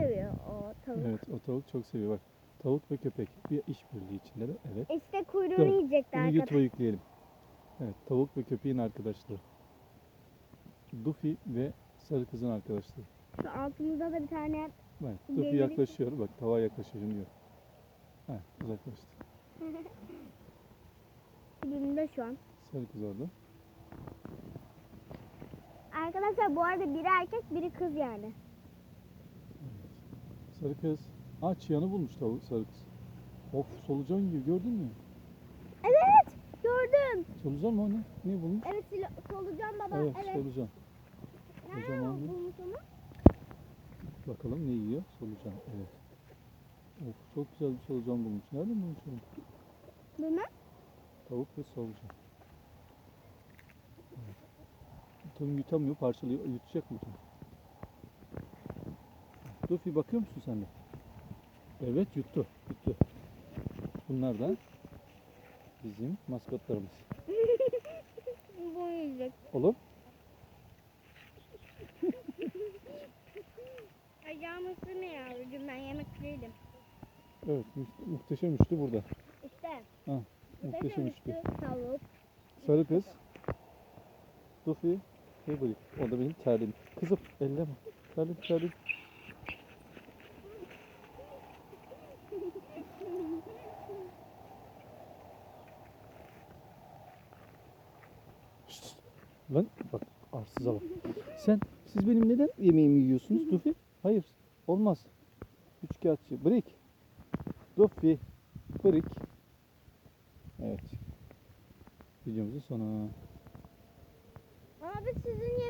seviyor o tavuk. Evet o tavuk çok seviyor bak. Tavuk ve köpek bir işbirliği içinde de evet. İşte kuyruğunu Dur, yiyecekti Bunu. YouTube'a yükleyelim. Evet tavuk ve köpeğin arkadaşları. Duffy ve sarı kızın arkadaşları. Şu altımızda da bir tane Bak Duffy yaklaşıyor bak tava yaklaşıyor şimdi. Ha uzaklaştı. dibimde şu an. Sarı kız orada. Arkadaşlar bu arada biri erkek biri kız yani. Sarı kız. Aa çıyanı bulmuş tavuk sarı kız. Of solucan gibi gördün mü? Evet gördüm. Solucan mı o ne? Ne bulmuş? Evet solucan baba. Evet, Evet. solucan. Nereden bulmuş onu? Bakalım ne yiyor? Solucan. Evet. Of çok güzel bir solucan bulmuş. Nereden bulmuş onu? Bilmem. Tavuk ve solucan. Evet. Tam yutamıyor, parçalıyor. Yutacak mı? Duffy bakıyor musun sen de? Evet yuttu. Yuttu. Bunlar da bizim maskotlarımız. Bu yiyecek. Olur. Ayağım ısırmıyor yavrucuğum ben yemek değilim. Evet mu- muhteşem üçlü burada. İşte. Ha, muhteşem üçlü. Tavuk. Sarı kız. Duffy Brick. O da benim terlim. Kızım elleme. Terlim terlim. Lan bak arsıza bak. Sen siz benim neden yemeğimi yiyorsunuz Duffy? Hayır. Olmaz. Üçkağıtçı. Brick. Duffy. Brick. Evet. Videomuzun sonu. Abi sizin